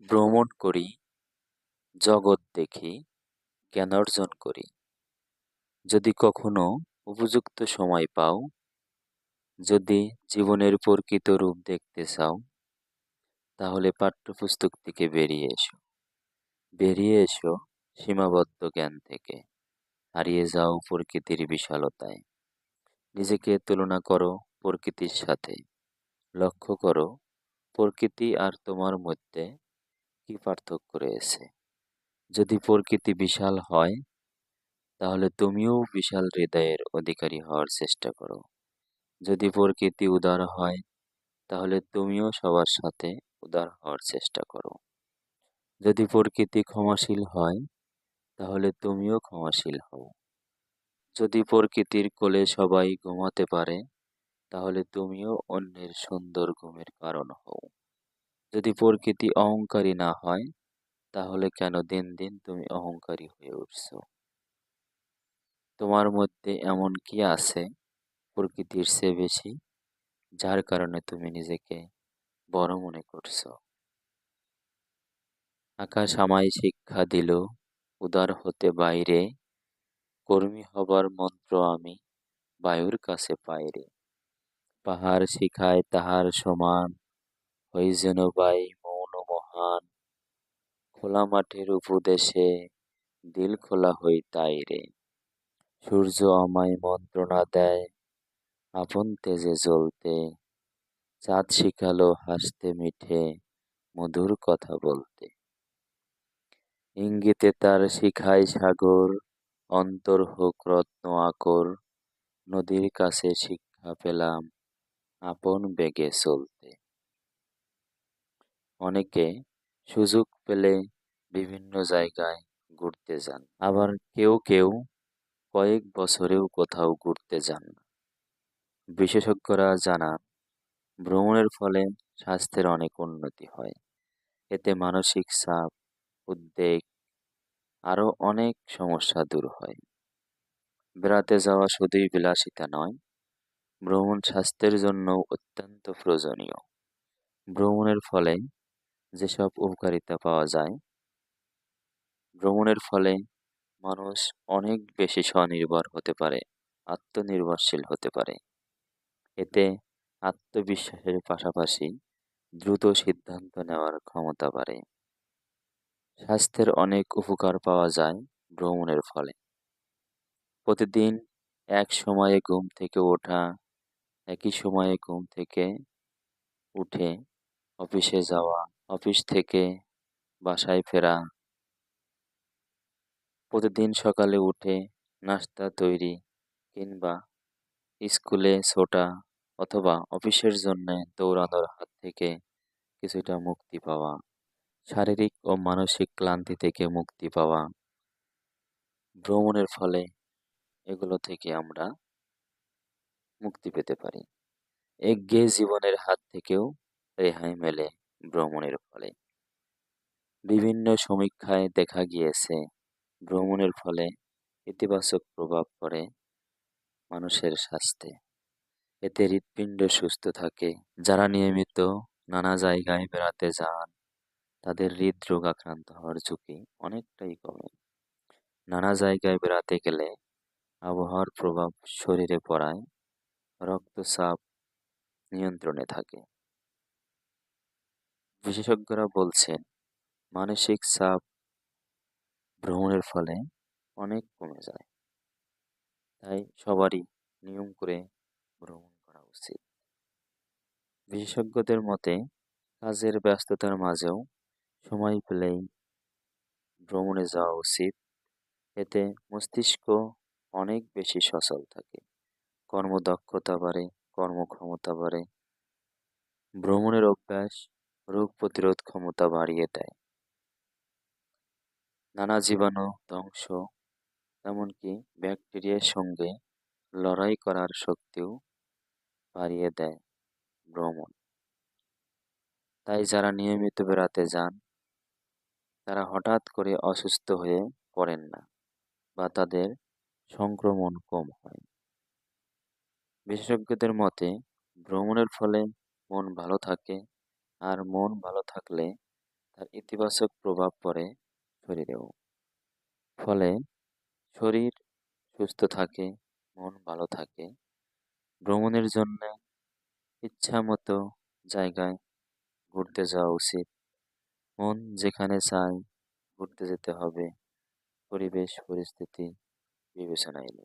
ভ্রমণ করি, জগৎ দেখি, জ্ঞান অর্জন করি। যদি কখনো উপযুক্ত সময় পাও, যদি জীবনের প্রকৃত রূপ দেখতে চাও, তাহলে পাঠ্যপুস্তক থেকে বেরিয়ে এসো। বেরিয়ে এসো সীমাবদ্ধ জ্ঞান থেকে। হারিয়ে যাও প্রকৃতির বিশালতায়। নিজেকে তুলনা করো প্রকৃতির সাথে। লক্ষ্য করো, প্রকৃতি আর তোমার মধ্যে কি পার্থক্য রয়েছে? যদি প্রকৃতি বিশাল হয়, তাহলে তুমিও বিশাল হৃদয়ের অধিকারী হওয়ার চেষ্টা করো। যদি প্রকৃতি উদার হয়, তাহলে তুমিও সবার সাথে উদার হওয়ার চেষ্টা করো। যদি প্রকৃতি ক্ষমাশীল হয়, তাহলে তুমিও ক্ষমাশীল হও। যদি প্রকৃতির কোলে সবাই ঘুমাতে পারে, তাহলে তুমিও অন্যের সুন্দর ঘুমের কারণ হও। যদি প্রকৃতি অহংকারী না হয়, তাহলে কেন দিন দিন তুমি অহংকারী হয়ে উঠছ? তোমার মধ্যে এমন কি আছে প্রকৃতির চেয়ে বেশি, যার কারণে তুমি নিজেকে বড় মনে করছ? আকাশ আমায় শিক্ষা দিল, উদার হতে বাইরে, কর্মী হবার মন্ত্র আমি বায়ুর কাছে পাইরে পাহাড় শিখায় তাহার সমান হই যেন বাই মৌন মহান। খোলা মাঠের উপদেশে দিল খোলা হই তাই রে। সূর্য আমায় মন্ত্রণা দেয়, আপন তেজে জ্বলতে। চাঁদ শিখালো হাসতে মিঠে, মধুর কথা বলতে। ইঙ্গিতে তার শিখায় সাগর, অন্তর হোক রত্ন আকর। নদীর কাছে শিক্ষা পেলাম, আপন বেগে চলতে। অনেকে সুযোগ পেলে বিভিন্ন জায়গায় ঘুরতে যান। আবার কেউ কেউ কয়েক বছরেও কোথাও ঘুরতে যান না। বিশেষজ্ঞরা জানান, ভ্রমণের ফলে স্বাস্থ্যের অনেক উন্নতি হয়। এতে মানসিক চাপ, উদ্বেগ, আরও অনেক সমস্যা দূর হয়। বেড়াতে যাওয়া শুধুই বিলাসিতা নয়, ভ্রমণ স্বাস্থ্যের জন্য অত্যন্ত প্রয়োজনীয়। ভ্রমণের ফলে যেসব উপকারিতা পাওয়া যায়। ভ্রমণের ফলে মানুষ অনেক বেশি স্বনির্ভর হতে পারে, আত্মনির্ভরশীল হতে পারে। এতে আত্মবিশ্বাসের পাশাপাশি দ্রুত সিদ্ধান্ত নেওয়ার ক্ষমতা বাড়ে। স্বাস্থ্যের অনেক উপকার পাওয়া যায় ভ্রমণের ফলে। প্রতিদিন এক সময়ে ঘুম থেকে ওঠা, একই সময়ে ঘুম থেকে উঠে অফিসে যাওয়া অফিস থেকে বাসায় ফেরা। প্রতিদিন সকালে উঠে নাস্তা তৈরি কিংবা স্কুলে ছোটা অথবা অফিসের জন্য দৌড়ানোর হাত থেকে কিছুটা মুক্তি পাওয়া, শারীরিক ও মানসিক ক্লান্তি থেকে মুক্তি পাওয়া। ভ্রমণের ফলে এগুলো থেকে আমরা মুক্তি পেতে পারি। একঘেয়ে জীবনের হাত থেকেও রেহাই মেলে। ভ্রমণের ফলে। বিভিন্ন সমীক্ষায় দেখা গিয়েছে, ভ্রমণের ফলে ইতিবাচক প্রভাব পড়ে মানুষের স্বাস্থ্যে। এতে হৃৎপিণ্ড সুস্থ থাকে, যারা নিয়মিত নানা জায়গায় বেড়াতে যান, তাদের হৃদরোগ আক্রান্ত হওয়ার ঝুঁকি অনেকটাই কমে। নানা জায়গায় বেড়াতে গেলে আবহাওয়ার প্রভাব শরীরে পড়ায়, রক্তচাপ নিয়ন্ত্রণে থাকে। বিশেষজ্ঞরা বলছেন, মানসিক চাপ ভ্রমণের ফলে অনেক কমে যায়। তাই সবারই নিয়ম করে ভ্রমণ করা উচিত। বিশেষজ্ঞদের মতে, কাজের ব্যস্ততার মাঝেও সময় পেলেই ভ্রমণে যাওয়া উচিত। এতে মস্তিষ্ক অনেক বেশি সচল থাকে। কর্মদক্ষতা বাড়ে, কর্মক্ষমতা বাড়ে। ভ্রমণের অভ্যাস রোগ প্রতিরোধ ক্ষমতা বাড়িয়ে দেয়। নানা জীবাণু ধ্বংস, এমনকি ব্যাকটেরিয়ার সঙ্গে লড়াই করার শক্তিও বাড়িয়ে দেয় ভ্রমণ। তাই যারা নিয়মিত বেড়াতে যান, তারা হঠাৎ করে অসুস্থ হয়ে পড়েন না বা তাদের সংক্রমণ কম হয়। বিশেষজ্ঞদের মতে, ভ্রমণের ফলে মন ভালো থাকে আর মন ভালো থাকলে তার ইতিবাচক প্রভাব পড়ে শরীরেও। ফলে শরীর সুস্থ থাকে, মন ভালো থাকে। ভ্রমণের জন্য ইচ্ছা মতো জায়গায় ঘুরতে যাওয়া উচিত। মন যেখানে চায় ঘুরতে যেতে হবে। পরিবেশ, পরিস্থিতি, বিবেচনা এলে।